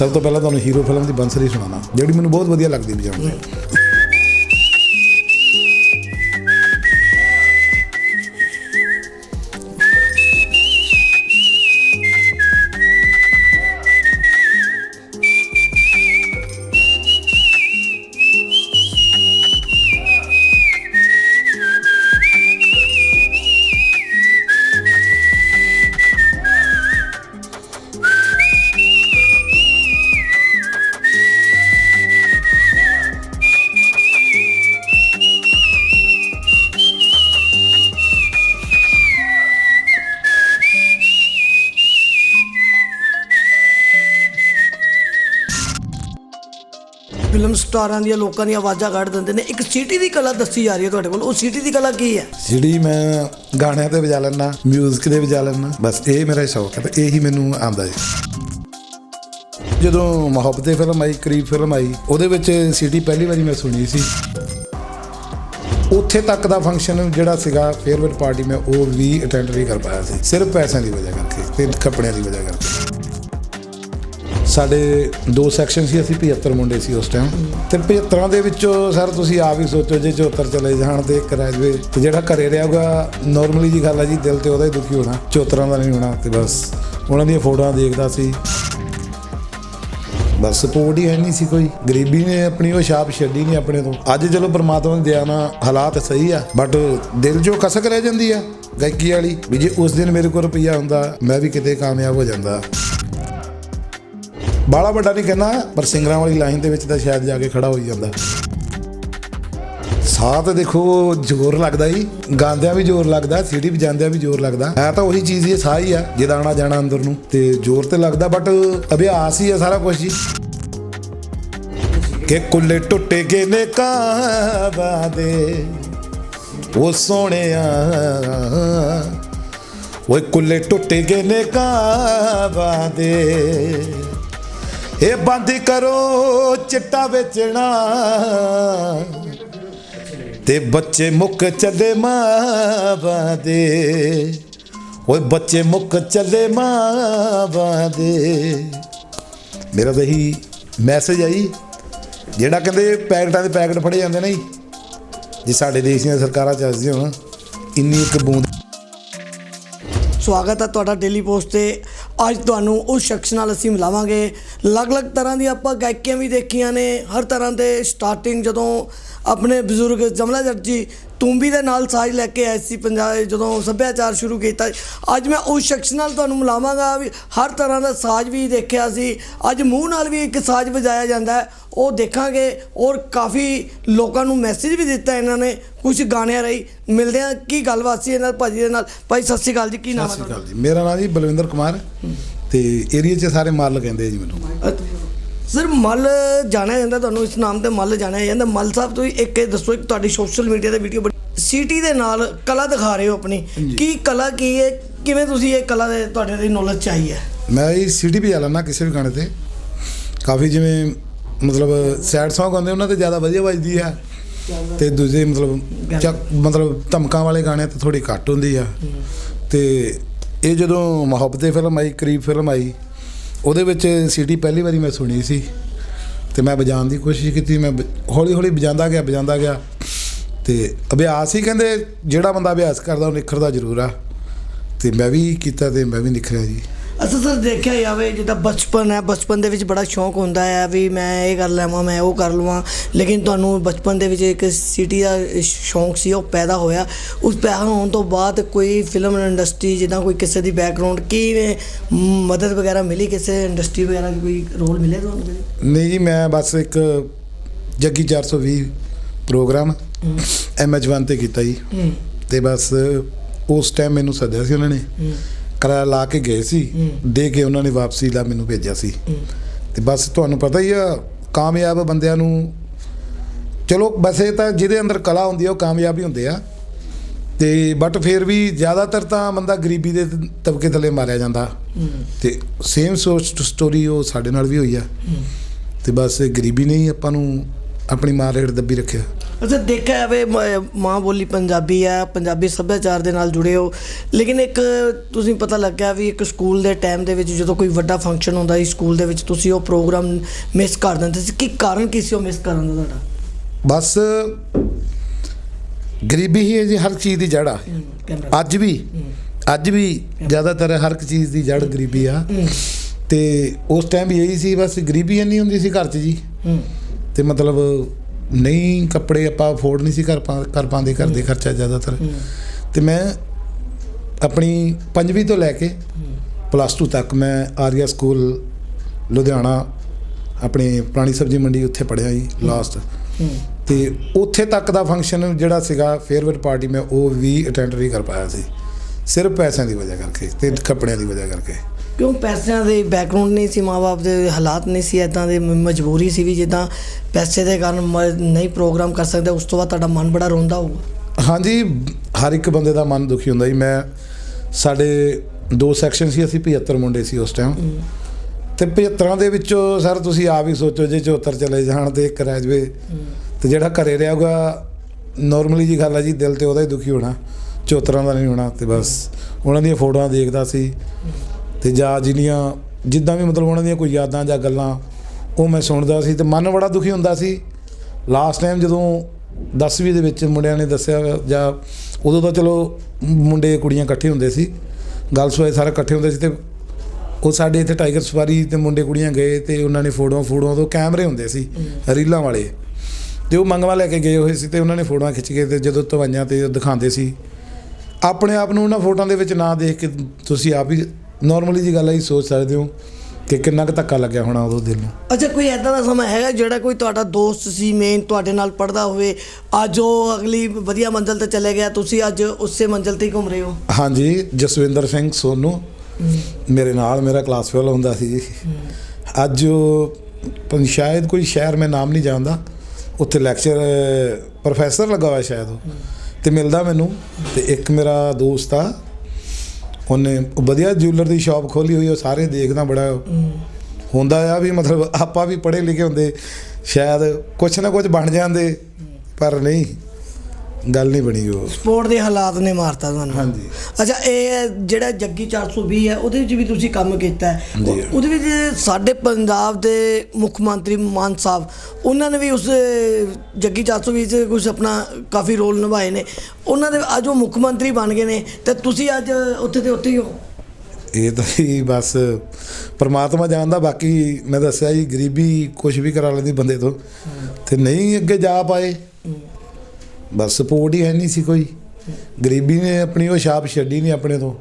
ਸਭ ਤੋਂ ਪਹਿਲਾਂ ਤੁਹਾਨੂੰ ਹੀਰੋ ਫਿਲਮ ਦੀ ਬੰਸਰੀ ਸੁਣਾਉਣਾ। ਜਿਹੜੀ ਮੈਨੂੰ ਬਹੁਤ ਵਧੀਆ ਲੱਗਦੀ ਵਜਾਉਣ ਤੇ ਸਟਾਰਾਂ ਦੀਆਂ ਲੋਕਾਂ ਦੀਆਂ ਆਵਾਜ਼ਾਂ ਕੱਢ ਦਿੰਦੇ ਨੇ। ਇੱਕ ਸਿਟੀ ਦੀ ਕਲਾ ਦੱਸੀ ਜਾ ਰਹੀ ਹੈ ਤੁਹਾਡੇ ਕੋਲ। ਉਹ ਸਿਟੀ ਦੀ ਕਲਾ ਕੀ ਹੈ? ਜਿਹੜੀ ਮੈਂ ਗਾਣਿਆਂ ਤੇ ਵਜਾ ਲੈਣਾ 뮤직 ਤੇ ਵਜਾ ਲੈਣਾ ਬਸ ਇਹ ਮੇਰਾ ਸ਼ੌਕ ਹੈ ਤੇ ਇਹੀ ਮੈਨੂੰ ਆਉਂਦਾ ਹੈ। ਜਦੋਂ ਮੁਹੱਬਤ ਫਿਲਮ ਆਈ, ਕਰੀਬ ਫਿਲਮ ਆਈ, ਉਹਦੇ ਵਿੱਚ ਸਿਟੀ ਪਹਿਲੀ ਵਾਰੀ ਮੈਂ ਸੁਣੀ ਸੀ। ਉੱਥੇ ਤੱਕ ਦਾ ਫੰਕਸ਼ਨ ਜਿਹੜਾ ਸੀਗਾ ਫੇਅਰਵੈਲ ਪਾਰਟੀ ਮੈਂ ਉਹ ਵੀ ਅਟੈਂਡ ਨਹੀਂ ਕਰ ਪਾਇਆ ਸੀ। ਸਿਰਫ ਪੈਸਿਆਂ ਦੀ ਵਜ੍ਹਾ ਕਰਕੇ ਤੇ ਕੱਪੜਿਆਂ ਦੀ ਵਜ੍ਹਾ ਕਰਕੇ। ਸਾਡੇ ਦੋ ਸੈਕਸ਼ਨ ਸੀ, ਅਸੀਂ 75 ਮੁੰਡੇ ਸੀ ਉਸ ਟਾਈਮ ਤੇ 75 ਦੇ ਵਿੱਚੋਂ ਸਰ ਤੁਸੀਂ ਆਪ ਹੀ ਸੋਚੋ ਜੇ 74 ਚਲੇ ਜਾਣ ਤੇ ਇੱਕ ਰਹਿ ਜਾਵੇ ਤੇ ਜਿਹੜਾ ਘਰੇ ਰਹੇਗਾ ਨਾਰਮਲੀ ਜੀ ਗੱਲ ਹੈ ਜੀ, ਦਿਲ ਤੇ ਉਹਦਾ ਹੀ ਦੁਖੀ ਹੋਣਾ। 74 ਦਾ ਨਹੀਂ ਹੋਣਾ ਤੇ ਬਸ, ਉਹਨਾਂ ਦੀਆਂ ਫੋਟੋਆਂ ਦੇਖਦਾ ਸੀ। ਬਸ ਸਪੋਰਟ ਹੀ ਹੈ ਨਹੀਂ ਸੀ ਕੋਈ। ਗਰੀਬੀ ਨੇ ਆਪਣੀ ਉਹ ਛਾਪ ਛੱਡੀ ਨਹੀਂ ਆਪਣੇ ਤੋਂ। ਅੱਜ ਚਲੋ ਪਰਮਾਤਮਾ ਦੀ ਦਇਆ ਨਾਲ ਹਾਲਾਤ ਸਹੀ ਆ ਬਟ ਦਿਲ 'ਚੋਂ ਕਸਕ ਰਹਿ ਜਾਂਦੀ ਆ ਗਾਇਕੀ ਵਾਲੀ, ਵੀ ਜੇ ਉਸ ਦਿਨ ਮੇਰੇ ਕੋਲ ਰੁਪਈਆ ਹੁੰਦਾ, ਮੈਂ ਵੀ ਕਿਤੇ ਕਾਮਯਾਬ ਹੋ ਜਾਂਦਾ। ਬਾਲਾ ਵੱਡਾ ਨਹੀਂ ਕਹਿੰਦਾ, ਪਰ ਸਿੰਗਰਾਂ ਵਾਲੀ ਲਾਈਨ ਦੇ ਵਿੱਚ ਤਾਂ ਸ਼ਾਇਦ ਜਾ ਕੇ ਖੜਾ ਹੋ ਜਾਂਦਾ। ਸਾਹ ਤਾਂ ਦੇਖੋ, ਜ਼ੋਰ ਲੱਗਦਾ ਹੀ ਗਾਉਂਦਿਆਂ ਵੀ ਜ਼ੋਰ ਲੱਗਦਾ ਸੀਟੀ ਵਜਾਉਂਦਿਆਂ ਵੀ ਜ਼ੋਰ ਲੱਗਦਾ। ਹੈ ਤਾਂ ਉਹੀ ਚੀਜ਼ ਹੀ ਸਾਹ ਹੀ ਆ ਜਿਹਦਾ ਆਣਾ ਜਾਣਾ ਅੰਦਰ ਨੂੰ। ਤੇ ਜ਼ੋਰ ਤੇ ਲੱਗਦਾ ਬਟ ਅਭਿਆਸ ਹੀ ਆ ਸਾਰਾ ਕੁਝ ਜੀ। ਕਿ ਕੁੱਲੇ ਟੁੱਟੇ ਗਏ ਨੇ ਕਾਂਵਾਂ ਦੇ। ਉਹ ਸੋਹਣਿਆ। ਓਏ ਕੁੱਲੇ ਟੁੱਟੇ ਗਏ ਨੇ ਕਾਂਵਾਂ ਦੇ। ਇਹ ਬੰਦ ਕਰੋ, ਚਿੱਟਾ ਵੇਚਣਾ। ਤੇ ਬੱਚੇ ਮੁੱਕ ਚੱਲੇ ਮਾਵਾਂ ਦੇ। ਓਏ ਬੱਚੇ ਮੁੱਕ ਚੱਲੇ ਮਾਵਾਂ ਦੇ। ਮੇਰਾ ਤਾਂ ਇਹੀ ਮੈਸੇਜ ਆਈ, ਜਿਹੜਾ ਕਹਿੰਦੇ ਪੈਕਟਾਂ ਦੇ ਪੈਕਟ ਫੜੇ ਜਾਂਦੇ ਨੇ ਜੀ। ਜੇ ਸਾਡੇ ਦੇਸ਼ ਦੀਆਂ ਸਰਕਾਰਾਂ ਚੱਲਦੀਆਂ ਹੋਣ, ਇੰਨੀ ਇੱਕ ਬੂੰਦ ਸਵਾਗਤ ਹੈ ਤੁਹਾਡਾ ਡੇਲੀ ਪੋਸਟ ਤੇ। ਅੱਜ ਤੁਹਾਨੂੰ ਉਸ ਸ਼ਖਸ ਨਾਲ ਅਸੀਂ ਮਿਲਾਵਾਂਗੇ। ਅਲੱਗ-ਅਲੱਗ ਤਰ੍ਹਾਂ ਦੀ ਆਪਾਂ ਗਾਇਕੀਆਂ ਵੀ ਦੇਖੀਆਂ ਨੇ। ਹਰ ਤਰ੍ਹਾਂ ਦੇ ਸਟਾਰਟਿੰਗ ਜਦੋਂ ਆਪਣੇ ਬਜ਼ੁਰਗ ਜਮਲਾ ਜੱਟ ਜੀ ਤੂੰਬੀ ਦੇ ਨਾਲ ਸਾਜ਼ ਲੈ ਕੇ ਆਏ ਸੀ ਪੰਜਾਬ ਜਦੋਂ ਸੱਭਿਆਚਾਰ ਸ਼ੁਰੂ ਕੀਤਾ। ਅੱਜ ਮੈਂ ਉਸ ਸ਼ਖਸ ਨਾਲ ਤੁਹਾਨੂੰ ਮਿਲਾਵਾਂਗਾ ਵੀ ਹਰ ਤਰ੍ਹਾਂ ਦਾ ਸਾਜ਼ ਵੀ ਦੇਖਿਆ ਸੀ। ਅੱਜ ਮੂੰਹ ਨਾਲ ਵੀ ਇੱਕ ਸਾਜ਼ ਵਜਾਇਆ ਜਾਂਦਾ ਹੈ। ਉਹ ਦੇਖਾਂਗੇ ਔਰ ਕਾਫੀ ਲੋਕਾਂ ਨੂੰ ਮੈਸੇਜ ਵੀ ਦਿੱਤਾ ਇਹਨਾਂ ਨੇ ਕੁਝ ਗਾਣਿਆਂ ਰਹੀ। ਮਿਲਦੇ ਆ ਕੀ ਗੱਲਬਾਤ ਸੀ ਇਹਨਾਂ ਭਾਜੀ ਦੇ ਨਾਲ? ਭਾਈ ਸਤਿ ਸ਼੍ਰੀ ਅਕਾਲ ਜੀ ਕੀ ਨਾਮ ਸਤਿ ਹੈ ਸ਼੍ਰੀ ਅਕਾਲ ਜੀ। ਮੇਰਾ ਨਾਮ ਜੀ ਬਲਵਿੰਦਰ ਕੁਮਾਰ। ਤੇ ਏਰੀਆ 'ਚ ਸਾਰੇ ਮੱਲ ਕਹਿੰਦੇ ਆ ਜੀ ਮੈਨੂੰ। ਤੁਹਾਡਾ ਸਰ ਮੱਲ ਜਾਣਿਆ ਜਾਂਦਾ ਤੁਹਾਨੂੰ ਇਸ ਨਾਮ ਤੇ ਮੱਲ ਜਾਣਿਆ ਜਾਂਦਾ। ਮੱਲ ਸਾਹਿਬ ਤੁਸੀਂ ਇੱਕ ਇਹ ਦੱਸੋ ਇੱਕ ਤੁਹਾਡੀ ਸੋਸ਼ਲ ਮੀਡੀਆ ਤੇ ਵੀਡੀਓ ਸਿਟੀ ਦੇ ਨਾਲ ਕਲਾ ਦਿਖਾ ਰਹੇ ਹੋ ਆਪਣੀ। ਕੀ ਕਲਾ ਕੀ ਹੈ? ਕਿਵੇਂ ਤੁਸੀਂ ਇਹ ਕਲਾ ਦੇ ਤੁਹਾਡੇ ਦੀ ਨੌਲੇਜ ਚਾਹੀ ਹੈ? ਮੈਂ ਇਹ ਸੀਡੀ ਵੀ ਲੈਣਾ ਕਿਸੇ ਵੀ ਗਾਣੇ ਤੇ। ਕਾਫੀ ਜਿਵੇਂ ਮਤਲਬ ਸੈਡ Song ਹੁੰਦੇ ਉਹਨਾਂ ਤੇ ਜ਼ਿਆਦਾ ਵਧੀਆ ਵੱਜਦੀ ਆ। ਤੇ ਦੂਜੇ ਮਤਲਬ ਚੱਕ- ਮਤਲਬ ਧਮਕਾਂ ਵਾਲੇ ਗਾਣੇ ਤੇ ਥੋੜੀ ਘੱਟ ਹੁੰਦੀ ਆ। ਤੇ ਇਹ ਜਦੋਂ ਮੁਹੱਬਤ ਫਿਲਮ ਆਈ ਕਰੀਬ ਫਿਲਮ ਆਈ ਉਹਦੇ ਵਿੱਚ ਸੀਡੀ ਪਹਿਲੀ ਵਾਰੀ ਮੈਂ ਸੁਣੀ ਸੀ। ਤੇ ਮੈਂ ਵਜਾਉਣ ਦੀ ਕੋਸ਼ਿਸ਼ ਕੀਤੀ ਮੈਂ ਹੌਲੀ ਹੌਲੀ ਵਜਾਉਂਦਾ ਗਿਆ ਵਜਾਉਂਦਾ ਗਿਆ। ਤੇ ਅਭਿਆਸ ਹੀ ਕਹਿੰਦੇ ਜਿਹੜਾ ਬੰਦਾ ਅਭਿਆਸ ਕਰਦਾ ਉਹ ਨਿਖਰਦਾ ਜ਼ਰੂਰ ਆ। ਤੇ ਮੈਂ ਵੀ ਕੀਤਾ ਤੇ ਮੈਂ ਵੀ ਨਿਖਰਿਆ ਜੀ। ਅਸਲ ਸਰ ਦੇਖਿਆ ਜਾਵੇ ਜਿੱਦਾਂ ਬਚਪਨ ਹੈ ਬਚਪਨ ਦੇ ਵਿੱਚ ਬੜਾ ਸ਼ੌਂਕ ਹੁੰਦਾ ਹੈ ਵੀ ਮੈਂ ਇਹ ਕਰ ਲਵਾਂ ਮੈਂ ਉਹ ਕਰ ਲਵਾਂ। ਲੇਕਿਨ ਤੁਹਾਨੂੰ ਬਚਪਨ ਦੇ ਵਿੱਚ ਇੱਕ ਸਿਟੀ ਦਾ ਸ਼ੌਂਕ ਸੀ ਉਹ ਪੈਦਾ ਹੋਇਆ। ਉਸ ਪੈਦਾ ਹੋਣ ਤੋਂ ਬਾਅਦ ਕੋਈ ਫਿਲਮ ਇੰਡਸਟਰੀ ਜਿੱਦਾਂ ਕੋਈ ਕਿਸੇ ਦੀ ਬੈਕਗ੍ਰਾਉਂਡ ਕੀ ਨੇ ਮਦਦ ਵਗੈਰਾ ਮਿਲੀ ਕਿਸੇ ਇੰਡਸਟਰੀ ਵਗੈਰਾ ਕੋਈ ਰੋਲ ਮਿਲਿਆ ਤੁਹਾਨੂੰ? ਨਹੀਂ ਜੀ ਮੈਂ ਬਸ ਇੱਕ ਜੱਗੀ 420 ਪ੍ਰੋਗਰਾਮ ਐਮਐਚ1 ਤੇ ਕੀਤਾ ਜੀ। ਤੇ ਬਸ ਉਸ ਟਾਈਮ ਮੈਨੂੰ ਸੱਦਿਆ ਸੀ ਉਹਨਾਂ ਨੇ। ਕਿਰਾਇਆ ਲਾ ਕੇ ਗਏ ਸੀ। ਦੇ ਕੇ ਉਹਨਾਂ ਨੇ ਵਾਪਸੀ ਦਾ ਮੈਨੂੰ ਭੇਜਿਆ ਸੀ। ਤੇ ਬਸ ਤੁਹਾਨੂੰ ਪਤਾ ਹੀ ਆ ਕਾਮਯਾਬ ਬੰਦਿਆਂ ਨੂੰ ਚਲੋ ਵੈਸੇ ਤਾਂ ਜਿਹਦੇ ਅੰਦਰ ਕਲਾ ਹੁੰਦੀ ਆ ਉਹ ਕਾਮਯਾਬ ਹੀ ਹੁੰਦੇ ਆ। ਤੇ ਬਟ ਫਿਰ ਵੀ ਜ਼ਿਆਦਾਤਰ ਤਾਂ ਬੰਦਾ ਗਰੀਬੀ ਦੇ ਤਬਕੇ ਥੱਲੇ ਮਾਰਿਆ ਜਾਂਦਾ। ਤੇ ਸੇਮ ਸਟੋਰੀ ਉਹ ਸਾਡੇ ਨਾਲ ਵੀ ਹੋਈ ਆ। ਤੇ ਬਸ ਗਰੀਬੀ ਨੇ ਹੀ ਆਪਾਂ ਨੂੰ ਆਪਣੀ ਮਾਂ ਰੇੜ ਦੱਬੀ ਰੱਖਿਆ। ਅੱਛਾ ਦੇਖਿਆ ਜਾਵੇ ਮ- ਬੋਲੀ ਪੰਜਾਬੀ ਹੈ ਪੰਜਾਬੀ ਸੱਭਿਆਚਾਰ ਦੇ ਨਾਲ ਜੁੜੇ ਹੋ। ਲੇਕਿਨ ਇੱਕ ਤੁਸੀਂ ਪਤਾ ਲੱਗਿਆ ਵੀ ਇੱਕ ਸਕੂਲ ਦੇ ਟਾਈਮ ਦੇ ਵਿੱਚ ਜਦੋਂ ਕੋਈ ਵੱਡਾ ਫੰਕਸ਼ਨ ਹੁੰਦਾ ਸੀ ਸਕੂਲ ਦੇ ਵਿੱਚ ਤੁਸੀਂ ਉਹ ਪ੍ਰੋਗਰਾਮ ਮਿਸ ਕਰ ਦਿੰਦੇ ਸੀ। ਕੀ ਕਾਰਨ ਕੀ ਸੀ ਉਹ ਮਿਸ ਕਰਨ ਦਾ ਤੁਹਾਡਾ? ਬਸ ਗਰੀਬੀ ਹੀ ਹੈ ਜੀ ਹਰ ਚੀਜ਼ ਦੀ ਜੜ ਆ। ਅੱਜ ਵੀ ਅੱਜ ਵੀ ਜ਼ਿਆਦਾਤਰ ਹਰ ਇੱਕ ਚੀਜ਼ ਦੀ ਜੜ ਗਰੀਬੀ ਆ। ਤੇ ਉਸ ਟਾਈਮ ਵੀ ਇਹੀ ਸੀ ਬਸ ਗਰੀਬੀ ਇੰਨੀ ਹੁੰਦੀ ਸੀ ਘਰ 'ਚ ਜੀ। ਤੇ ਮਤਲਬ ਨਹੀਂ ਕੱਪੜੇ ਆਪਾਂ ਅਫੋਰਡ ਨਹੀਂ ਸੀ ਕਰ ਕਰ ਪਾਉਂਦੇ ਘਰ ਦੇ ਖਰਚਾ ਜ਼ਿਆਦਾਤਰ। ਤੇ ਮੈਂ ਆਪਣੀ ਪੰਜਵੀਂ ਤੋਂ ਲੈ ਕੇ ਪਲੱਸ 2 ਤੱਕ ਮੈਂ ਆਰੀਆ ਸਕੂਲ ਲੁਧਿਆਣਾ ਆਪਣੇ ਪੁਰਾਣੀ ਸਬਜ਼ੀ ਮੰਡੀ ਉੱਥੇ ਪੜ੍ਹਿਆ ਜੀ ਲਾਸਟ ਤੇ ਉੱਥੇ ਤੱਕ ਦਾ ਫੰਕਸ਼ਨ ਜਿਹੜਾ ਸੀਗਾ ਫੇਅਰਵੈਲ ਪਾਰਟੀ ਮੈਂ ਉਹ ਵੀ ਅਟੈਂਡ ਨਹੀਂ ਕਰ ਪਾਇਆ ਸੀ। ਸਿਰਫ ਪੈਸਿਆਂ ਦੀ ਵਜ੍ਹਾ ਕਰਕੇ ਤੇ ਕੱਪੜਿਆਂ ਦੀ ਵਜ੍ਹਾ ਕਰਕੇ। ਕਿਉਂ ਪੈਸਿਆਂ ਦੇ ਬੈਕਗ੍ਰਾਉਂਡ ਨਹੀਂ ਸੀ ਮਾਪੇ ਦੇ ਹਾਲਾਤ ਨਹੀਂ ਸੀ ਇਦਾਂ ਦੇ ਮਜਬੂਰੀ ਸੀ ਵੀ ਜਿੱਦਾਂ ਪੈਸੇ ਦੇ ਕਾਰਨ ਨਹੀਂ ਪ੍ਰੋਗਰਾਮ ਕਰ ਸਕਦੇ ਉਸ ਤੋਂ ਬਾਅਦ ਤੁਹਾਡਾ ਮਨ ਬੜਾ ਰੋਂਦਾ ਹੋਊਗਾ। ਹਾਂਜੀ ਹਰ ਇੱਕ ਬੰਦੇ ਦਾ ਮਨ ਦੁਖੀ ਹੁੰਦਾ ਜੀ। ਮੈਂ ਸਾਡੇ ਦੋ ਸੈਕਸ਼ਨ ਸੀ ਅਸੀਂ 75 ਮੁੰਡੇ ਸੀ ਉਸ ਟਾਈਮ ਤੇ 75 ਦੇ ਵਿੱਚੋਂ ਸਰ ਤੁਸੀਂ ਆਪ ਹੀ ਸੋਚੋ ਜੇ 74 ਚਲੇ ਜਾਣ ਤੇ ਇੱਕ ਰਹਿ ਜਵੇ। ਤੇ ਜਿਹੜਾ ਘਰੇ ਰਹੇਗਾ ਨਾਰਮਲੀ ਜੀ ਗੱਲ ਹੈ ਜੀ ਦਿਲ ਤੇ ਉਹਦਾ ਹੀ ਦੁਖੀ ਹੋਣਾ। 74 ਦਾ ਨਹੀਂ ਹੋਣਾ ਤੇ ਬਸ। ਉਹਨਾਂ ਦੀਆਂ ਫੋਟੋਆਂ ਦੇਖਦਾ ਸੀ। ਤੇ ਜਾਂ ਜਿਹੜੀਆਂ ਜਿੱਦਾਂ ਵੀ ਮਤਲਬ ਉਹਨਾਂ ਦੀਆਂ ਕੋਈ ਯਾਦਾਂ ਜਾਂ ਗੱਲਾਂ ਉਹ ਮੈਂ ਸੁਣਦਾ ਸੀ ਤੇ ਮਨ ਬੜਾ ਦੁਖੀ ਹੁੰਦਾ ਸੀ। ਲਾਸਟ ਟਾਈਮ ਜਦੋਂ 10ਵੀਂ ਦੇ ਵਿੱਚ ਮੁੰਡਿਆਂ ਨੇ ਦੱਸਿਆ ਜਾਂ ਉਦੋਂ ਤਾਂ ਚਲੋ ਮੁੰਡੇ ਕੁੜੀਆਂ ਇਕੱਠੇ ਹੁੰਦੇ ਸੀ। ਗੱਲ ਸੋਏ ਸਾਰੇ ਇਕੱਠੇ ਹੁੰਦੇ ਸੀ ਤੇ ਉਹ ਸਾਡੇ ਇੱਥੇ ਟਾਈਗਰ ਸਫਾਰੀ ਤੇ ਮੁੰਡੇ ਕੁੜੀਆਂ ਗਏ ਤੇ ਉਹਨਾਂ ਨੇ ਫੋਟੋਆਂ ਫੋਟੋਆਂ ਤੋਂ ਕੈਮਰੇ ਹੁੰਦੇ ਸੀ ਰੀਲਾਂ ਵਾਲੇ। ਤੇ ਉਹ ਮੰਗਵਾ ਲੈ ਕੇ ਗਏ ਹੋਏ ਸੀ ਤੇ ਉਹਨਾਂ ਨੇ ਫੋਟੋਆਂ ਖਿੱਚ ਕੇ ਤੇ ਜਦੋਂ ਤਵਾਈਆਂ ਤੇ ਦਿਖਾਉਂਦੇ ਸੀ। ਆਪਣੇ ਆਪ ਨੂੰ ਉਹਨਾਂ ਫੋਟੋਆਂ ਦੇ ਵਿੱਚ ਨਾ ਦੇਖ ਕੇ ਤੁਸੀਂ ਆਪ ਹੀ ਨਾਰਮਲੀ ਜੀ ਗੱਲ ਹੈ ਹੀ ਸੋਚ ਸਕਦੇ ਹੋ ਕਿ ਕਿੰਨਾ ਕੁ ਧੱਕਾ ਲੱਗਿਆ ਹੋਣਾ ਉਦੋਂ ਦਿਲ ਨੂੰ। ਅੱਛਾ ਕੋਈ ਐਦਾਂ ਦਾ ਸਮਾਂ ਹੈਗਾ ਜਿਹੜਾ ਕੋਈ ਤੁਹਾਡਾ ਦੋਸਤ ਸੀ ਮੇਨ ਤੁਹਾਡੇ ਨਾਲ ਪੜਦਾ ਹੋਵੇ? ਅੱਜ ਉਹ ਅਗਲੀ ਵਧੀਆ ਮੰਜ਼ਲ ਤੇ ਚਲੇ ਗਿਆ ਤੁਸੀਂ ਅੱਜ ਉਸੇ ਮੰਜ਼ਲ ਤੇ ਹੀ ਘੁੰਮ ਰਹੇ ਹੋ? ਹਾਂਜੀ ਜਸਵਿੰਦਰ ਸਿੰਘ ਸੋਨੂ ਮੇਰੇ ਨਾਲ ਮੇਰਾ ਕਲਾਸ ਫੈਲੋ ਹੁੰਦਾ ਸੀ ਜੀ। ਅੱਜ ਉਹ ਸ਼ਾਇਦ ਕੋਈ ਸ਼ਹਿਰ ਮੈਂ ਨਾਮ ਨਹੀਂ ਜਾਣਦਾ ਉੱਥੇ ਲੈਕਚਰ ਪ੍ਰੋਫੈਸਰ ਲੱਗਾ ਹੋਇਆ ਸ਼ਾਇਦ ਉਹ। ਤੇ ਮਿਲਦਾ ਮੈਨੂੰ ਤੇ ਇੱਕ ਮੇਰਾ ਦੋਸਤ ਆ ਉਹਨੇ ਵਧੀਆ ਜਿਊਲਰ ਦੀ ਸ਼ਾਪ ਖੋਲੀ ਹੋਈ ਉਹ ਸਾਰੇ ਦੇਖਦਾ ਬੜਾ ਹੁੰਦਾ ਆ ਵੀ ਮਤਲਬ ਆਪਾਂ ਵੀ ਪੜ੍ਹੇ ਲਿਖੇ ਹੁੰਦੇ ਸ਼ਾਇਦ ਕੁਛ ਨਾ ਕੁਛ ਬਣ ਜਾਂਦੇ ਪਰ ਨਹੀਂ। ਗੱਲ ਨਹੀਂ ਬਣੀ ਉਹ। ਸਪੋਰਟ ਦੇ ਹਾਲਾਤ ਨੇ ਮਾਰਤਾ ਤੁਹਾਨੂੰ। ਹਾਂਜੀ। ਅੱਛਾ ਇਹ ਜਿਹੜਾ ਜੱਗੀ 420 ਹੈ ਉਹਦੇ ਵਿੱਚ ਵੀ ਤੁਸੀਂ ਕੰਮ ਕੀਤਾ ਹੈ। ਜੀ। ਉਹਦੇ ਵਿੱਚ ਸਾਡੇ ਪੰਜਾਬ ਦੇ ਮੁੱਖ ਮੰਤਰੀ ਮਾਨ ਸਾਹਿਬ ਉਹਨਾਂ ਨੇ ਵੀ ਉਸ ਜੱਗੀ 420 ਚ ਕੁਝ ਆਪਣਾ ਕਾਫੀ ਰੋਲ ਨਿਭਾਏ ਨੇ। ਉਹਨਾਂ ਦੇ ਅੱਜ ਉਹ ਮੁੱਖ ਮੰਤਰੀ ਬਣ ਗਏ ਨੇ ਤੇ ਤੁਸੀਂ ਅੱਜ ਉੱਥੇ ਤੇ ਉੱਥੇ ਹੀ ਹੋ। ਇਹ ਤਾਂ ਹੀ ਬਸ ਪਰਮਾਤਮਾ ਜਾਣਦਾ ਬਾਕੀ ਮੈਂ ਦੱਸਿਆ ਜੀ ਗਰੀਬੀ ਕੁਝ ਵੀ ਕਰਾ ਲੈਂਦੀ ਬੰਦੇ ਤੋਂ। ਤੇ ਨਹੀਂ ਅੱਗੇ ਜਾ ਪਾਏ। ਬਸ ਸਪੋਰਟ ਹੀ ਹੈ ਨਹੀਂ ਸੀ ਕੋਈ। ਗਰੀਬੀ ਨੇ ਆਪਣੀ ਉਹ ਛਾਪ ਛੱਡੀ ਨਹੀਂ ਆਪਣੇ ਤੋਂ।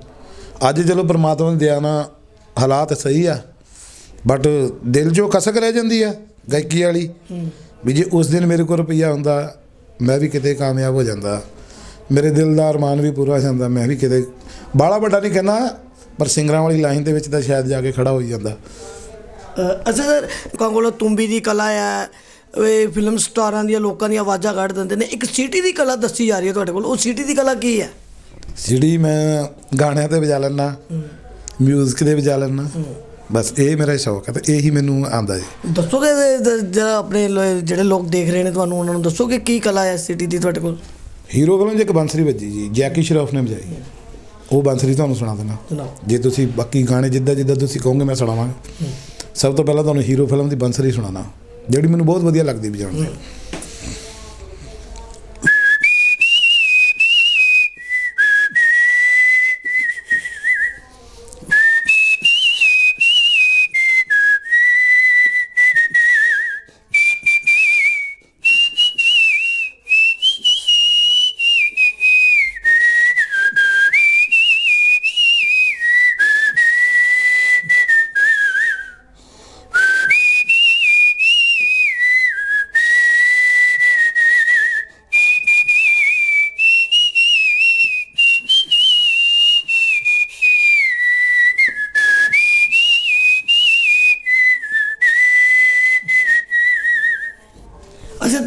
ਅੱਜ ਚਲੋ ਪਰਮਾਤਮਾ ਦੀ ਦਇਆ ਨਾਲ ਹਾਲਾਤ ਸਹੀ ਆ ਬਟ ਦਿਲ 'ਚੋਂ ਕਸਕ ਰਹਿ ਜਾਂਦੀ ਆ ਗਾਇਕੀ ਵਾਲੀ। ਵੀ ਜੇ ਉਸ ਦਿਨ ਮੇਰੇ ਕੋਲ ਰੁਪਈਆ ਹੁੰਦਾ ਮੈਂ ਵੀ ਕਿਤੇ ਕਾਮਯਾਬ ਹੋ ਜਾਂਦਾ। ਮੇਰੇ ਦਿਲ ਦਾ ਅਰਮਾਨ ਵੀ ਪੂਰਾ ਹੋ ਜਾਂਦਾ ਮੈਂ ਵੀ ਕਿਤੇ ਬਾਲਾ ਵੱਡਾ ਨਹੀਂ ਕਹਿੰਦਾ ਪਰ ਸਿੰਗਰਾਂ ਵਾਲੀ ਲਾਈਨ ਦੇ ਵਿੱਚ ਤਾਂ ਸ਼ਾਇਦ ਜਾ ਕੇ ਖੜਾ ਹੋ ਜਾਂਦਾ। ਅੱਛਾ ਸਰ ਕੰਗੋਲੋ ਤੁੰਬੀ ਦੀ ਕਲਾ ਹੈ ਇਹ ਫਿਲਮ ਸਟਾਰਾਂ ਦੀਆਂ ਲੋਕਾਂ ਦੀਆਂ ਆਵਾਜ਼ਾਂ ਕੱਢ ਦਿੰਦੇ ਨੇ। ਇੱਕ ਸਿਟੀ ਦੀ ਕਲਾ ਦੱਸੀ ਜਾ ਰਹੀ ਹੈ ਤੁਹਾਡੇ ਕੋਲ। ਉਹ ਸਿਟੀ ਦੀ ਕਲਾ ਕੀ ਹੈ? ਜਿਹੜੀ ਮੈਂ ਗਾਣਿਆਂ ਤੇ ਵਜਾ ਲੈਣਾ ਮਿਊਜ਼ਿਕ ਦੇ ਵਜਾ ਲੈਣਾ ਬਸ ਇਹ ਮੇਰਾ ਸ਼ੌਕ ਹੈ ਤੇ ਇਹੀ ਮੈਨੂੰ ਆਂਦਾ ਜੀ। ਦੱਸੋਗੇ ਜ- ਜਿਹੜਾ ਆਪਣੇ ਜਿਹੜੇ ਲੋਕ ਦੇਖ ਰਹੇ ਨੇ ਤੁਹਾਨੂੰ ਉਹਨਾਂ ਨੂੰ ਦੱਸੋਗੇ ਕੀ ਕਲਾ ਹੈ ਸਿਟੀ ਦੀ ਤੁਹਾਡੇ ਕੋਲ? ਹੀਰੋ ਫਿਲਮ 'ਚ ਇੱਕ ਬੰਸਰੀ ਵੱਜੀ ਜੀ ਜੈਕੀ ਸ਼ਰੋਫ ਨੇ ਵਜਾਈ। ਉਹ ਬੰਸਰੀ ਤੁਹਾਨੂੰ ਸੁਣਾ ਦੇਣਾ ਜੇ ਤੁਸੀਂ ਬਾਕੀ ਗਾਣੇ ਜਿੱਦਾਂ ਜਿੱਦਾਂ ਤੁਸੀਂ ਕਹੋਗੇ ਮੈਂ ਸੁਣਾਵਾਂਗਾ। ਸਭ ਤੋਂ ਪਹਿਲਾਂ ਤੁਹਾਨੂੰ ਹੀਰੋ ਫਿਲਮ ਦੀ ਬੰਸਰੀ ਸੁਣਾਣਾ ਜਿਹੜੀ ਮੈਨੂੰ ਬਹੁਤ ਵਧੀਆ ਲੱਗਦੀ ਵਜਾਉਣ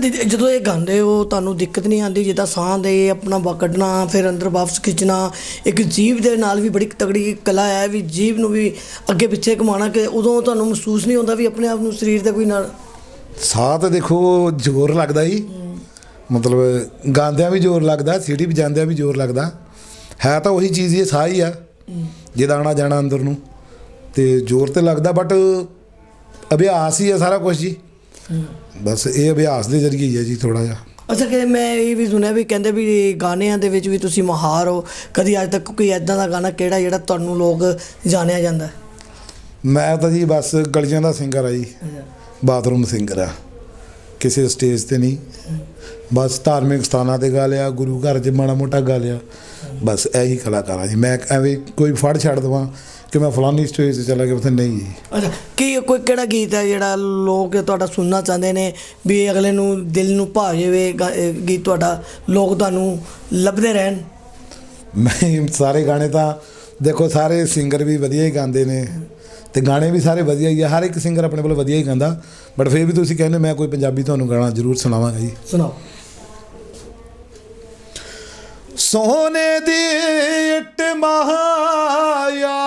ਦੀ ਜਦੋਂ ਇਹ ਗਾਉਂਦੇ ਹੋ, ਤੁਹਾਨੂੰ ਦਿੱਕਤ ਨਹੀਂ ਆਉਂਦੀ? ਜਿੱਦਾਂ ਸਾਹ ਦੇ ਆਪਣਾ ਵਾ ਕੱਢਣਾ, ਫਿਰ ਅੰਦਰ ਵਾਪਸ ਖਿੱਚਣਾ, ਇੱਕ ਜੀਭ ਦੇ ਨਾਲ ਵੀ ਬੜੀ ਤਗੜੀ ਕਲਾ ਹੈ, ਵੀ ਜੀਭ ਨੂੰ ਵੀ ਅੱਗੇ ਪਿੱਛੇ ਘੁਮਾਉਣਾ ਕਿ ਉਦੋਂ ਤੁਹਾਨੂੰ ਮਹਿਸੂਸ ਨਹੀਂ ਹੁੰਦਾ ਵੀ ਆਪਣੇ ਆਪ ਨੂੰ ਸਰੀਰ ਦਾ ਕੋਈ ਨਾਲ? ਸਾਹ ਤਾਂ ਦੇਖੋ, ਜ਼ੋਰ ਲੱਗਦਾ ਜੀ। ਮਤਲਬ ਗਾਉਂਦਿਆਂ ਵੀ ਜ਼ੋਰ ਲੱਗਦਾ ਸੀਟੀ ਵਜਾਉਂਦਿਆਂ ਵੀ ਜ਼ੋਰ ਲੱਗਦਾ। ਹੈ ਤਾਂ ਉਹੀ ਚੀਜ਼ ਹੀ ਸਾਹ ਹੀ ਆ। ਜਿਹਦਾ ਆਣਾ ਜਾਣਾ ਅੰਦਰ ਨੂੰ। ਤੇ ਜ਼ੋਰ ਤੇ ਲੱਗਦਾ ਬਟ ਅਭਿਆਸ ਹੀ ਹੈ ਸਾਰਾ ਕੁਝ ਜੀ। ਬਸ ਇਹ ਅਭਿਆਸ ਦੇ ਜ਼ਰੀਏ ਹੀ ਹੈ ਜੀ ਥੋੜਾ ਜਿਹਾ। ਅੱਛਾ ਕਿ ਮੈਂ ਇਹ ਵੀ ਸੁਣਿਆ ਵੀ ਕਹਿੰਦੇ ਵੀ ਗਾਣਿਆਂ ਦੇ ਵਿੱਚ ਵੀ ਤੁਸੀਂ ਮਹਾਰ ਹੋ। ਕਦੀ ਅੱਜ ਤੱਕ ਕੋਈ ਐਦਾਂ ਦਾ ਗਾਣਾ ਕਿਹੜਾ ਜਿਹੜਾ ਤੁਹਾਨੂੰ ਲੋਕ ਜਾਣਿਆ ਜਾਂਦਾ? ਮੈਂ ਤਾਂ ਜੀ ਬਸ ਗਲੀਆਂ ਦਾ ਸਿੰਗਰ ਆ ਜੀ। ਬਾਥਰੂਮ ਸਿੰਗਰ ਆ। ਕਿਸੇ ਸਟੇਜ ਤੇ ਨਹੀਂ। ਬਸ ਧਾਰਮਿਕ ਸਥਾਨਾਂ ਤੇ ਗਾ ਲਿਆ ਗੁਰੂ ਘਰ 'ਚ ਮਾੜਾ ਮੋਟਾ ਗਾ ਲਿਆ ਬਸ ਇਹੀ ਕਲਾਕਾਰ ਆ ਜੀ। ਮੈਂ ਐਵੇਂ ਕੋਈ ਫੜ ਛੱਡ ਦਵਾਂ। ਕਿ ਮੈਂ ਫਲਾਨੀ ਸਟੇਜ ਤੇ ਚਲਾ ਗਿਆ ਉੱਥੇ ਨਹੀਂ। ਜੀ ਅੱਛਾ ਕੀ ਕੋਈ ਕਿਹੜਾ ਗੀਤ ਹੈ ਜਿਹੜਾ ਲੋਕ ਤੁਹਾਡਾ ਸੁਣਨਾ ਚਾਹੁੰਦੇ ਨੇ ਵੀ ਅਗਲੇ ਨੂੰ ਦਿਲ ਨੂੰ ਭਾ ਜਾਵੇ ਗਾ- ਇਹ ਗੀਤ ਤੁਹਾਡਾ ਲੋਕ ਤੁਹਾਨੂੰ ਲੱਭਦੇ ਰਹਿਣ? ਮੈਂ ਸਾਰੇ ਗਾਣੇ ਤਾਂ ਦੇਖੋ ਸਾਰੇ ਸਿੰਗਰ ਵੀ ਵਧੀਆ ਹੀ ਗਾਉਂਦੇ ਨੇ ਤੇ ਗਾਣੇ ਵੀ ਸਾਰੇ ਵਧੀਆ ਹੀ ਆ ਹਰ ਇੱਕ ਸਿੰਗਰ ਆਪਣੇ ਕੋਲ ਵਧੀਆ ਹੀ ਗਾਉਂਦਾ। ਬਟ ਫਿਰ ਵੀ ਤੁਸੀਂ ਕਹਿੰਦੇ ਮੈਂ ਕੋਈ ਪੰਜਾਬੀ ਤੁਹਾਨੂੰ ਗਾਣਾ ਜ਼ਰੂਰ ਸੁਣਾਵਾਂਗਾ ਜੀ। ਸੁਣਾਓ। ਸੋਨੇ ਦੀ ਇੱਟ ਮਹਾਇਆ।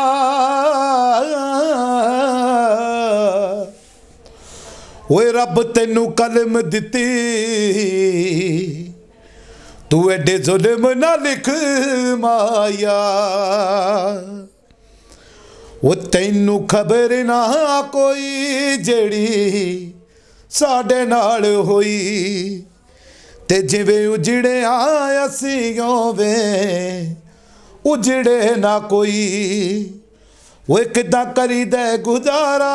ਓਏ ਰੱਬ ਤੈਨੂੰ ਕਲਮ ਦਿੱਤੀ। ਤੂੰ ਐਡੇ ਜ਼ੁਲਮ ਨਾ ਲਿਖ ਮਾਇਆ। ਉਹ ਤੈਨੂੰ ਖਬਰ ਨਾ ਕੋਈ ਜਿਹੜੀ ਸਾਡੇ ਨਾਲ ਹੋਈ। ਤੇ ਜਿਵੇਂ ਉਜੜਿਆ ਅਸੀਂ ਓਵੇਂ ਉਜੜੇ ਨਾ ਕੋਈ। ਓਏ ਕਿਦਾਂ ਕਰੀਦਾ ਗੁਜ਼ਾਰਾ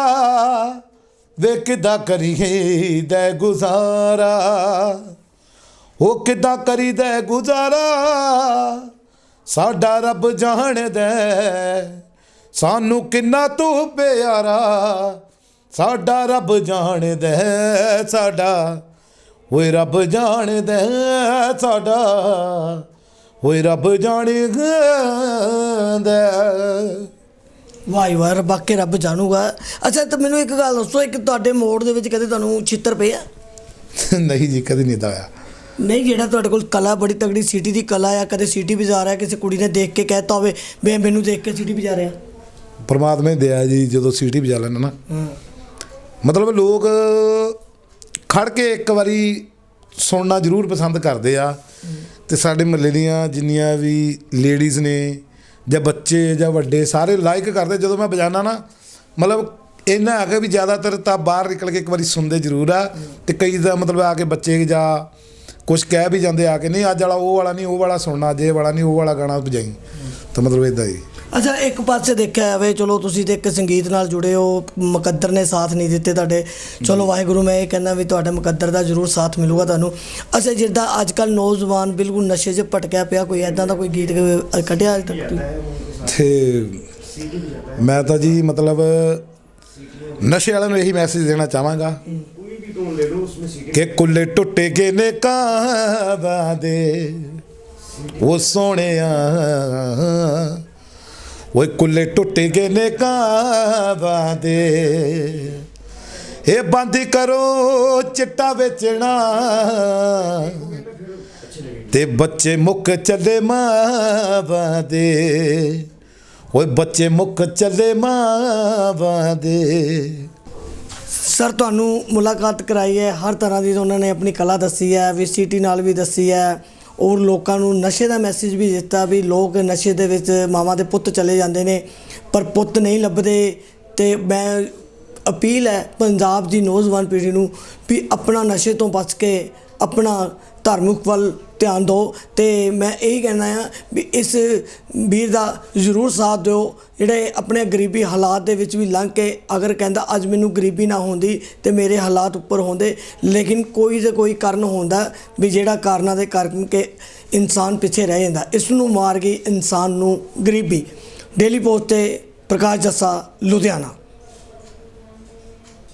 ਵੇ ਕਿਦਾਂ ਕਰੀਦਾ ਗੁਜ਼ਾਰਾ। ਉਹ ਕਿਦਾਂ ਕਰੀਦਾ ਗੁਜ਼ਾਰਾ ਸਾਡਾ ਰੱਬ ਜਾਣਦਾ ਹੈ, ਸਾਨੂੰ ਕਿੰਨਾ ਤੂੰ ਪਿਆਰਾ। ਸਾਡਾ ਰੱਬ ਜਾਣਦਾ ਹੈ, ਸਾਡਾ ਓਏ ਰੱਬ ਜਾਣਦਾ ਸਾਡਾ ਓਏ ਰੱਬ ਜਾਣਦਾ। ਹੈ। ਵਾਹ ਰੱਬਾ ਕੇ ਰੱਬ ਜਾਣੂਗਾ। ਅੱਛਾ ਤਾਂ ਮੈਨੂੰ ਇੱਕ ਗੱਲ ਦੱਸੋ ਇੱਕ ਤੁਹਾਡੇ ਮੋੜ ਦੇ ਵਿੱਚ ਕਦੇ ਤੁਹਾਨੂੰ ਚਿੱਤਰ ਪਏ ਆ ਨਹੀਂ ਜੀ ਕਦੀ ਨਹੀਂ ਦਾਇਆ ਨਹੀਂ ਜਿਹੜਾ ਤੁਹਾਡੇ ਕੋਲ ਕਲਾ ਬੜੀ ਤਗੜੀ ਸਿਟੀ ਦੀ ਕਲਾ ਆ ਕਦੇ ਸਿਟੀ ਵਜਾ ਰਿਹਾ ਕਿਸੇ ਕੁੜੀ ਨੇ ਦੇਖ ਕੇ ਕਹਿਤਾ ਹੋਵੇ ਵੀ ਇਹ ਮੈਨੂੰ ਦੇਖ ਕੇ ਸਿਟੀ ਵਜਾ ਰਿਹਾ ਪਰਮਾਤਮਾ ਨੇ ਦਿਆ ਜੀ ਜਦੋਂ ਸੀਟੀ ਵਜਾ ਲੈਣਾ ਨਾ। ਮਤਲਬ ਲੋਕ ਖੜ ਕੇ ਇੱਕ ਵਾਰੀ ਸੁਣਨਾ ਜ਼ਰੂਰ ਪਸੰਦ ਕਰਦੇ ਆ। ਤੇ ਸਾਡੇ ਮਹੱਲੇ ਦੀਆਂ ਜਿੰਨੀਆਂ ਵੀ ਲੇਡੀਜ਼ ਨੇ ਜਾਂ ਬੱਚੇ ਜਾਂ ਵੱਡੇ ਸਾਰੇ ਲਾਈਕ ਕਰਦੇ। ਜਦੋਂ ਮੈਂ ਵਜਾਣਾ ਨਾ, ਮਤਲਬ ਇਹਨਾਂ ਆ ਕੇ ਵੀ ਜ਼ਿਆਦਾਤਰ ਤਾਂ ਬਾਹਰ ਨਿਕਲ ਕੇ ਇੱਕ ਵਾਰੀ ਸੁਣਦੇ ਜ਼ਰੂਰ ਆ। ਤੇ ਕਈ ਦਾ ਮਤਲਬ ਆ ਕੇ ਬੱਚੇ ਜਾਂ ਕੁਝ ਕਹਿ ਵੀ ਜਾਂਦੇ ਆ ਕੇ ਨਹੀਂ, ਅੱਜ ਵਾਲਾ ਉਹ ਵਾਲਾ ਨਹੀਂ, ਉਹ ਵਾਲਾ ਸੁਣਨਾ, ਜੇ ਵਾਲਾ ਨਹੀਂ, ਉਹ ਵਾਲਾ ਗਾਣਾ ਵਜਾਈ ਤਾਂ ਮਤਲਬ ਇਦਾਂ ਹੀ। ਅੱਛਾ, ਇੱਕ ਪਾਸੇ ਦੇਖਿਆ ਜਾਵੇ, ਚਲੋ ਤੁਸੀਂ ਤੇ ਇੱਕ ਸੰਗੀਤ ਨਾਲ ਜੁੜੇ ਹੋ, ਮੁਕੱਦਰ ਨੇ ਸਾਥ ਨਹੀਂ ਦਿੱਤੇ ਤੁਹਾਡੇ ਚਲੋ ਵਾਹਿਗੁਰੂ, ਮੈਂ ਇਹ ਕਹਿੰਦਾ ਵੀ ਤੁਹਾਡੇ ਮੁਕੱਦਰ ਦਾ ਜ਼ਰੂਰ ਸਾਥ ਮਿਲੂਗਾ ਤੁਹਾਨੂੰ ਅੱਛਾ, ਜਿੱਦਾਂ ਅੱਜ ਕੱਲ ਨੌਜਵਾਨ ਬਿਲਕੁਲ ਨਸ਼ੇ 'ਚ ਭਟਕਿਆ ਪਿਆ, ਕੋਈ ਐਦਾਂ ਦਾ ਕੋਈ ਗੀਤ ਕੱਢਿਆ ਅੱਜ ਤੱਕ ਤੁਸੀਂ? ਤੇ ਮੈਂ ਤਾਂ ਜੀ ਮਤਲਬ ਨਸ਼ੇ ਵਾਲਿਆਂ ਨੂੰ ਇਹੀ ਮੈਸੇਜ ਦੇਣਾ ਚਾਹਾਂਗਾ ਕਿ ਕੁੱਲੇ ਟੁੱਟੇ ਗਏ ਨੇ ਕਾਵਾਂ ਦੇ, ਉਹ ਸੋਹਣਿਆ ਓਏ ਕੁੱਲੇ ਟੁੱਟੇ ਗਏ ਨੇ ਕਾਵਾਂ ਦੇ। ਇਹ ਬੰਦ ਕਰੋ ਚਿੱਟਾ ਵੇਚਣਾ। ਤੇ ਬੱਚੇ ਮੁੱਕ ਚੱਲੇ ਮਾਵਾਂ ਦੇ। ਓਏ ਬੱਚੇ ਮੁੱਕ ਚੱਲੇ ਮਾਵਾਂ ਦੇ। ਸਰ, ਤੁਹਾਨੂੰ ਮੁਲਾਕਾਤ ਕਰਾਈ ਹੈ ਹਰ ਤਰ੍ਹਾਂ ਦੀ ਉਹਨਾਂ ਨੇ ਆਪਣੀ ਕਲਾ ਦੱਸੀ ਹੈ, ਵੀ ਸਿਟੀ ਨਾਲ ਵੀ ਦੱਸੀ ਹੈ। ਔਰ ਲੋਕਾਂ ਨੂੰ ਨਸ਼ੇ ਦਾ ਮੈਸੇਜ ਵੀ ਦਿੱਤਾ ਵੀ ਲੋਕ ਨਸ਼ੇ ਦੇ ਵਿੱਚ ਮਾਵਾਂ ਦੇ ਪੁੱਤ ਚਲੇ ਜਾਂਦੇ ਨੇ, ਪਰ ਪੁੱਤ ਨਹੀਂ ਲੱਭਦੇ ਤੇ ਮੈਂ ਅਪੀਲ ਹੈ ਪੰਜਾਬ ਦੀ ਨੌਜਵਾਨ ਪੀੜ੍ਹੀ ਨੂੰ ਵੀ ਆਪਣਾ ਨਸ਼ੇ ਤੋਂ ਬਚ ਕੇ ਆਪਣਾ ਧਾਰਮਿਕ ਵੱਲ ਧਿਆਨ ਦਿਓ ਤੇ ਮੈਂ ਇਹੀ ਕਹਿਣਾ ਆ ਵੀ ਇਸ ਵੀਰ ਦਾ ਜ਼ਰੂਰ ਸਾਥ ਦਿਓ। ਜਿਹੜੇ ਆਪਣੇ ਗਰੀਬੀ ਹਾਲਾਤ ਦੇ ਵਿੱਚ ਵੀ ਲੰਘ ਕੇ ਅਗਰ ਕਹਿੰਦਾ, ਅੱਜ ਮੈਨੂੰ ਗਰੀਬੀ ਨਾ ਹੁੰਦੀ ਤੇ ਮੇਰੇ ਹਾਲਾਤ ਉੱਪਰ ਹੁੰਦੇ। ਲੇਕਿਨ ਕੋਈ ਤੇ ਕੋਈ ਕਾਰਨ ਹੁੰਦਾ ਵੀ ਜਿਹੜਾ ਕਾਰਨਾਂ ਦੇ ਕਾਰਨ ਕਰਕੇ ਇਨਸਾਨ ਪਿੱਛੇ ਰਹਿ ਜਾਂਦਾ। ਇਸ ਨੂੰ ਮਾਰ ਗਈ ਇਨਸਾਨ ਨੂੰ ਗਰੀਬੀ। ਡੇਲੀ ਪੋਸਟ ਤੇ ਪ੍ਰਕਾਸ਼ ਜੱਸਾ, ਲੁਧਿਆਣਾ।